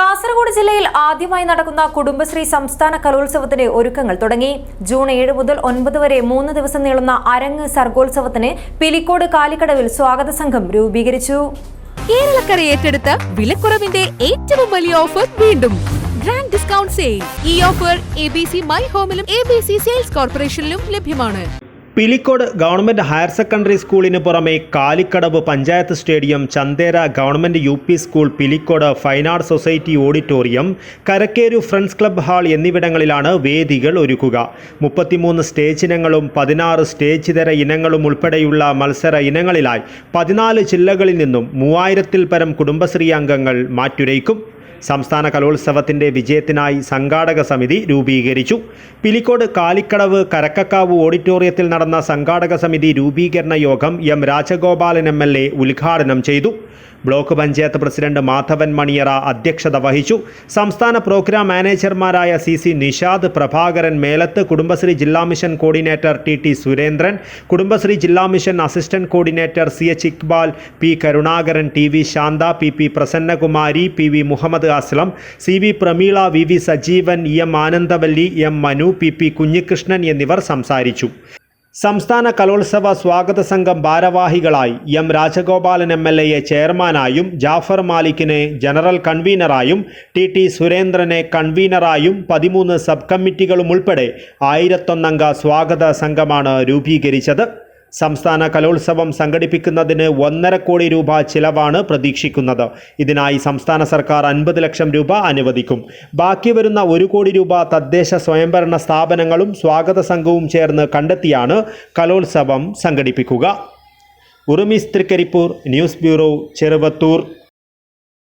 കാസർഗോഡ് ജില്ലയിൽ ആദ്യമായി നടക്കുന്ന കുടുംബശ്രീ സംസ്ഥാന കലോത്സവത്തിന്റെ ഒരുക്കങ്ങൾ തുടങ്ങി. ജൂൺ ഏഴ് മുതൽ ഒൻപത് വരെ മൂന്ന് ദിവസം നീളുന്ന അരങ്ങ് സർഗോത്സവത്തിന് പിലിക്കോട് കാലിക്കടവിൽ സ്വാഗത സംഘം രൂപീകരിച്ചു. കേരളക്കര ഏറ്റെടുത്ത വിലക്കുറവിന്റെ ഏറ്റവും വലിയ ഓഫർ വീണ്ടും. ഗ്രാൻഡ് ഡിസ്കൗണ്ട് സെയിൽ ഈ offer A B C my ഹോമിലും A B C sales കോർപ്പറേഷനിലും ലഭ്യമാണ്. പിലിക്കോട് ഗവൺമെന്റ് ഹയർ സെക്കൻഡറി സ്കൂളിന് പുറമെ Kalikkadavu panchayat stadium Chanthera government U P school Pilicode fine art society auditorium Karakkeru friends club hall എന്നിവിടങ്ങളിലാണ് വേദികൾ ഒരുക്കുക. മുപ്പത്തിമൂന്ന് stage ഇനങ്ങളും പതിനാറ് സ്റ്റേജ് ഇതര ഇനങ്ങളും ഉൾപ്പെടെയുള്ള മത്സര ഇനങ്ങളിലായി പതിനാല് ജില്ലകളിൽ നിന്നും മൂവായിരത്തിൽ പരം കുടുംബശ്രീ അംഗങ്ങൾ മാറ്റുരയ്ക്കും. സംസ്ഥാന കലോത്സവത്തിന്റെ വിജയത്തിനായി സംഘാടക സമിതി രൂപീകരിച്ചു. പിലിക്കോട് കാലിക്കടവ് കരക്കക്കാവ് ഓഡിറ്റോറിയത്തിൽ നടന്ന സംഘാടക സമിതി രൂപീകരണ യോഗം എം രാജഗോപാലൻ എം ഉദ്ഘാടനം ചെയ്തു. ബ്ലോക്ക് പഞ്ചായത്ത് പ്രസിഡന്റ് മാധവൻ മണിയറ അധ്യക്ഷത വഹിച്ചു. സംസ്ഥാന പ്രോഗ്രാം മാനേജർമാരായ സി സി നിഷാദ് പ്രഭാകരൻ മേലത്ത് കുടുംബശ്രീ ജില്ലാ mission coordinator T T Surendran Kudumbashree ജില്ലാ mission assistant coordinator C H Iqbal P Karunakaran T V Shantha P P Prasannakumari P V Muhammad Aslam C V Prameela V V Sajeevan E M Anandavalli M Manu P P Kunhikrishnan എന്നിവർ സംസാരിച്ചു. സംസ്ഥാന കലോത്സവ സ്വാഗത സംഘം ഭാരവാഹികളായി M Rajagopalan M L എയെ ചെയർമാനായും ജാഫർ മാലിക്കിനെ ജനറൽ കൺവീനറായും ടി ടി സുരേന്ദ്രനെ കൺവീനറായും പതിമൂന്ന് സബ് കമ്മിറ്റികളും ഉൾപ്പെടെ ആയിരത്തൊന്നംഗ സ്വാഗത സംഘമാണ് രൂപീകരിച്ചത്. സംസ്ഥാന കലോത്സവം സംഘടിപ്പിക്കുന്നതിന് ഒന്നര കോടി രൂപ ചിലവാണ് പ്രതീക്ഷിക്കുന്നത്. ഇതിനായി സംസ്ഥാന സർക്കാർ അൻപത് ലക്ഷം രൂപ അനുവദിക്കും. ബാക്കി വരുന്ന ഒരു കോടി രൂപ തദ്ദേശ സ്വയംഭരണ സ്ഥാപനങ്ങളും സ്വാഗത സംഘവും ചേർന്ന് കണ്ടെത്തിയാണ് കലോത്സവം സംഘടിപ്പിക്കുക. Urumis Thrikkaripur news bureau Cheruvathur.